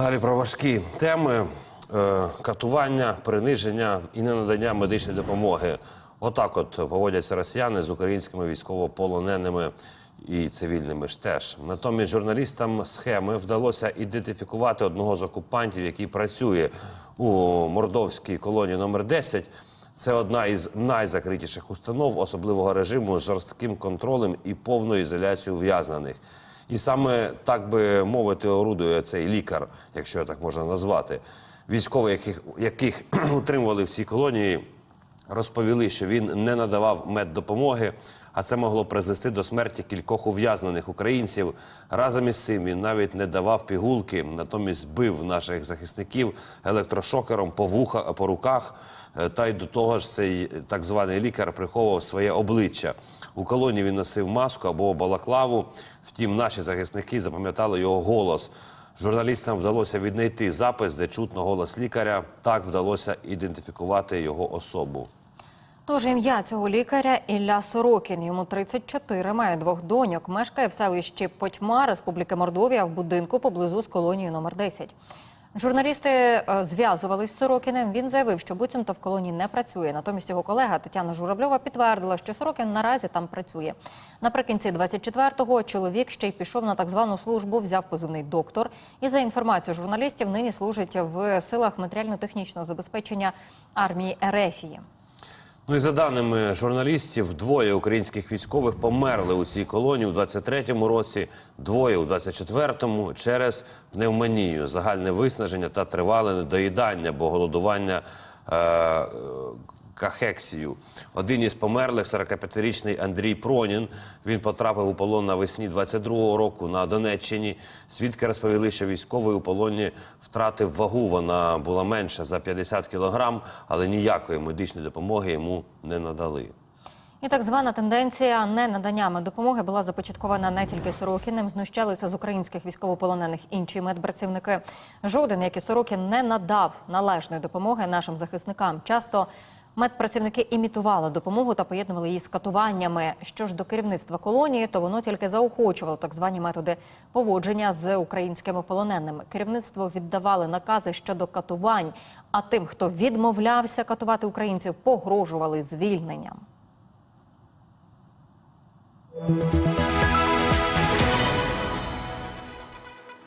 Далі про важкі теми Е, катування, приниження і ненадання медичної допомоги. Отак, от поводяться росіяни з українськими військовополоненими і цивільними ж теж. Натомість журналістам схеми вдалося ідентифікувати одного з окупантів, який працює у мордовській колонії номер 10 Це одна із найзакритіших установ особливого режиму з жорстким контролем і повною ізоляцією ув'язнених. І саме так би мовити, орудує цей лікар, якщо так можна назвати. військових, яких, яких утримували в цій колонії, розповіли, що він не надавав меддопомоги, а це могло призвести до смерті кількох ув'язнених українців. Разом із цим він навіть не давав пігулки, натомість бив наших захисників електрошокером по вуха, по руках. Е, Та й до того ж, цей так званий лікар приховував своє обличчя. У колонії він носив маску або балаклаву. Втім, наші захисники запам'ятали його голос. Журналістам вдалося віднайти запис, де чутно голос лікаря. Так вдалося ідентифікувати його особу. Тож ім'я цього лікаря Ілля Сорокін. Йому 34, має двох доньок. Мешкає в селищі Потьма Республіки Мордовія в будинку поблизу з колонією номер 10. Журналісти е, зв'язувались з Сорокіним. Він заявив, що буцімто в колонії не працює. Натомість його колега Тетяна Журавльова підтвердила, що Сорокін наразі там працює. Наприкінці 24-го чоловік ще й пішов на так звану службу, взяв позивний доктор. І за інформацією журналістів, нині служить в силах матеріально-технічного забезпечення армії Ерефії. Ну і за даними журналістів, двоє українських військових померли у цій колонії у 23-му році, двоє у 24-му через пневмонію, загальне виснаження та тривале недоїдання, бо голодування е, кахексію. Один із померлих, 45-річний Андрій Пронін. Він потрапив у полон навесні 22-го року на Донеччині. Свідки розповіли, що військовий у полоні втратив вагу. Вона була менша за 50 кілограм, але ніякої медичної допомоги йому не надали. І так звана тенденція ненадання допомоги була започаткована не тільки Сорокіним. Знущалися з українських військовополонених інші медпрацівники. Жоден, як і Сорокін, не надав належної допомоги нашим захисникам. Часто медпрацівники імітували допомогу та поєднували її з катуваннями. Що ж до керівництва колонії, то воно тільки заохочувало так звані методи поводження з українськими полоненими. Керівництво віддавали накази щодо катувань. А тим, хто відмовлявся катувати українців, погрожували звільненням.